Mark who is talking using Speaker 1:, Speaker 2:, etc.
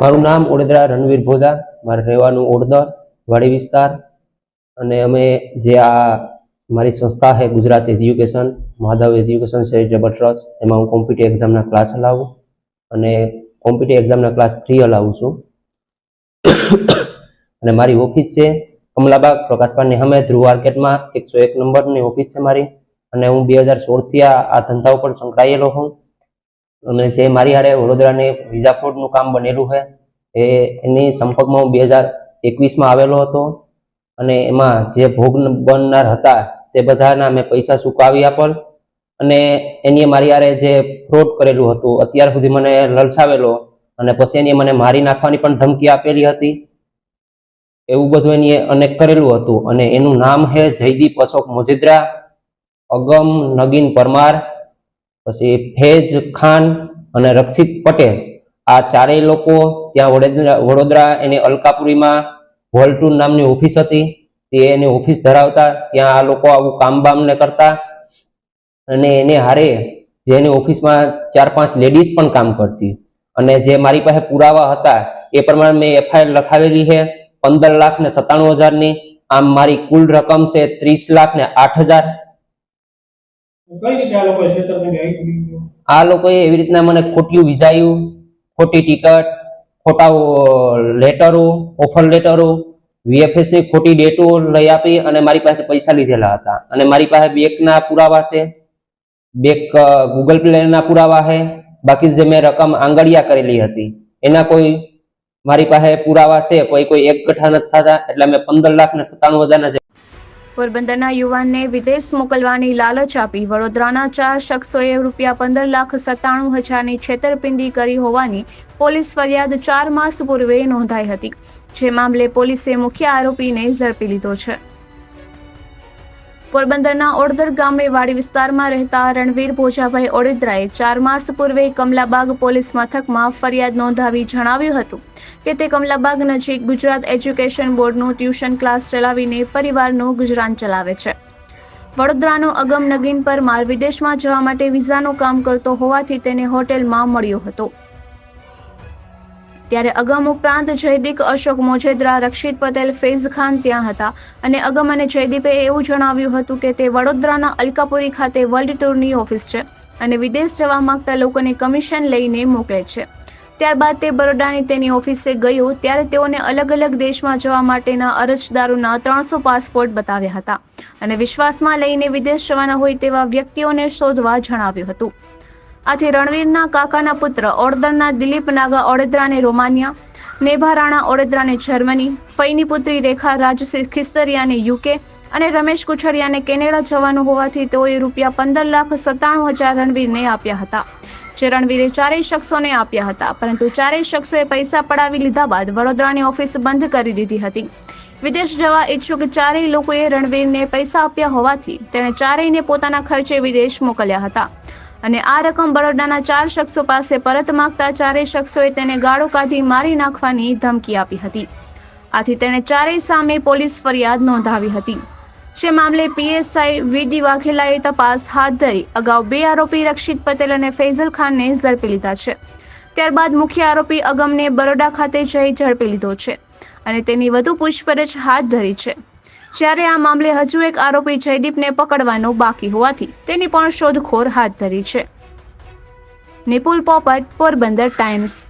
Speaker 1: મારું નામ ઓડેદરા રણવીર ભોજા. મારે રહેવાનું ઓડદર, વાડી વિસ્તાર. અને અમે જે આ મારી સંસ્થા છે Gujarat education, Madhav education charitable trust, એમાં હું કોમ્પિટિવ એક્ઝામના ક્લાસ હલાવું અને કોમ્પિટિવ એક્ઝામના ક્લાસ ફ્રી હલાવું છું. અને મારી ઓફિસ છે કમલાબાગ પ્રકાશપાળની સામે, ધ્રુવ માર્કેટમાં. એકસો એક નંબરની ઓફિસ છે મારી. અને હું બે હજાર સોળથી આ આ ધંધા ઉપર સંકળાયેલો છું અને જે મારી હારે વડોદરાને વિઝા ફ્રોડનું કામ બનેલું છે, એ એની સંપર્કમાં હું બે હજાર એકવીસમાં આવેલો હતો અને એમાં જે ભોગ બનનાર હતા, તે બધાના મેં પૈસા સુકાવી આપેલ અને એની મારી હારે જે ફ્રોડ કરેલું હતું, અત્યાર સુધી મને લલસાવેલો અને પછી એની મને મારી નાખવાની પણ ધમકી આપેલી હતી. એવું બધું એની અનેક કરેલું હતું અને એનું નામ છે જયદીપ અશોક મોજીદ્રા, અગમ નગીન પરમાર પછી ફેજ ખાન અને રક્ષિત પટેલ. આ ચારેય લોકો ત્યાં વડોદરા વડોદરા એની અલકાપુરીમાં વોલ્ટુન નામની ઓફિસ હતી. તે એની ઓફિસ ધરાવતા, ત્યાં આ લોકો આવું કામ બામને કરતા. અને એને હારે જે એની ઓફિસમાં ચાર પાંચ લેડીઝ પણ કામ કરતી. અને જે મારી પાસે પુરાવા હતા, એ પ્રમાણે મેં એફઆઈઆર લખાવેલી છે, પંદર લાખ ને સત્તાણું હજારની. આમ મારી કુલ રકમ છે ત્રીસ લાખ ને આઠ હજાર.
Speaker 2: આ લોકોએ
Speaker 1: એવી રીતના મને ખોટિયું વિઝાયું, ખોટી ટિકિટ, ખોટા લેટરો, ઓફર લેટરો વીએફએસની ખોટી ડેટો લઈ આપી અને મારી પાસે પૈસા લીધેલા હતા. અને મારી પાસે બેંકના પુરાવા છે, બેંક ગૂગલ પ્લેના પુરાવા છે, બાકી જે મેં રકમ આંગળિયા કરેલી હતી, એના કોઈ મારી પાસે પુરાવા છે, કોઈ કોઈ એક ગઠા નથી થતા, એટલે મેં પંદર લાખ ને સત્તાણું હજારના જે
Speaker 3: પોરબંદરના યુવાનને વિદેશ મોકલવાની લાલચ આપી. વડોદરાના ચાર શખ્સોએ રૂપિયા પંદર લાખ સત્તાણું હજારની છેતરપિંડી કરી હોવાની પોલીસ ફરિયાદ ચાર માસ પૂર્વે નોંધાઈ હતી. જે મામલે પોલીસે મુખ્ય આરોપીને ઝડપી લીધો છે. પોરબંદરના ઓડદર ગામે વાડી વિસ્તારમાં રહેતા રણવીર ભોજાભાઈ ઓડેદરાએ ચાર માસ પૂર્વે કમલાબાગ પોલીસ મથકમાં ફરિયાદ નોંધાવી જણાવ્યું હતું કે તે કમલાબાગ નજીક ગુજરાત એજ્યુકેશન બોર્ડનું ટ્યુશન ક્લાસ ચલાવીને પરિવારનું ગુજરાન ચલાવે છે. વડોદરાનો અગમ નગીન પરમાર વિદેશમાં જવા માટે વિઝાનું કામ કરતો હોવાથી તેને હોટેલમાં મળ્યો હતો. ત્યારે અગમ ઉપરાંત જયદીપ અશોક મોજેદ્રા, રક્ષિત પટેલ, ફૈઝ ખાન ત્યાં હતા. અને અગમ અને જયદીપે એવું જણાવ્યું હતું કે તે વડોદરાના અલકાપુરી ખાતે વર્લ્ડ ટૂરની ઓફિસ છે અને વિદેશ જવા માંગતા લોકોને કમિશન લઈને મોકલે છે. ત્યારબાદ તે બરોડાની તેની ઓફિસે ગયું. ત્યારે તેઓને અલગ અલગ દેશમાં જવા માટેના અરજદારોના ત્રણસો પાસપોર્ટ બતાવ્યા હતા. અને વિશ્વાસમાં લઈને વિદેશ જવાના હોય તેવા વ્યક્તિઓને શોધવા જણાવ્યું હતું. આથી રણવીરના કાકાના પુત્ર ઓડદરના દિલીપ નાગા ઓડેદરાને રોમાનિયા, નેભા રાણા ઓડેદરાને જર્મની, ફઈની પુત્રી રેખા રાજ ખિસ્તરિયાને યુકે અને રમેશ કુછડિયાને કેનેડા જવાનું હોવાથી તેઓએ રૂપિયા પંદર લાખ સત્તાણું હજાર રણવીરને આપ્યા હતા, જે રણવીરે ચારેય શખ્સોને આપ્યા હતા, પરંતુ ચારેય શખ્સોએ પૈસા પડાવી લીધા બાદ વડોદરાની ઓફિસ બંધ કરી દીધી હતી. વિદેશ જવા ઈચ્છુક ચારેય લોકોએ રણવીરને પૈસા આપ્યા હોવાથી તેણે ચારેયને પોતાના ખર્ચે વિદેશ મોકલ્યા હતા. અને આ રકમ બરોડાના ચાર શખ્સો પાસે પરત માંગતા ચારેય શખ્સોએ તેને ગાળો કાઢી મારી નાખવાની ધમકી આપી હતી. આથી તેણે ચારેય સામે પોલીસ ફરિયાદ નોંધાવી હતી. જે મામલે પીએસઆઈ વીડી વાઘેલાએ તપાસ હાથ ધરી, અગાઉ બે આરોપી રક્ષિત પટેલ અને ફૈઝલ ખાનને ઝડપી લીધા છે. ત્યારબાદ મુખ્ય આરોપી અગમને બરોડા ખાતે જઈ ઝડપી લીધો છે અને તેની વધુ પૂછપરછ હાથ ધરી છે. જ્યારે આ મામલે હજુ એક આરોપી જયદીપને પકડવાનો બાકી હોવાથી તેની પણ શોધખોળ હાથ ધરી છે. નિપુલ પોપટ, પોરબંદર ટાઈમ્સ.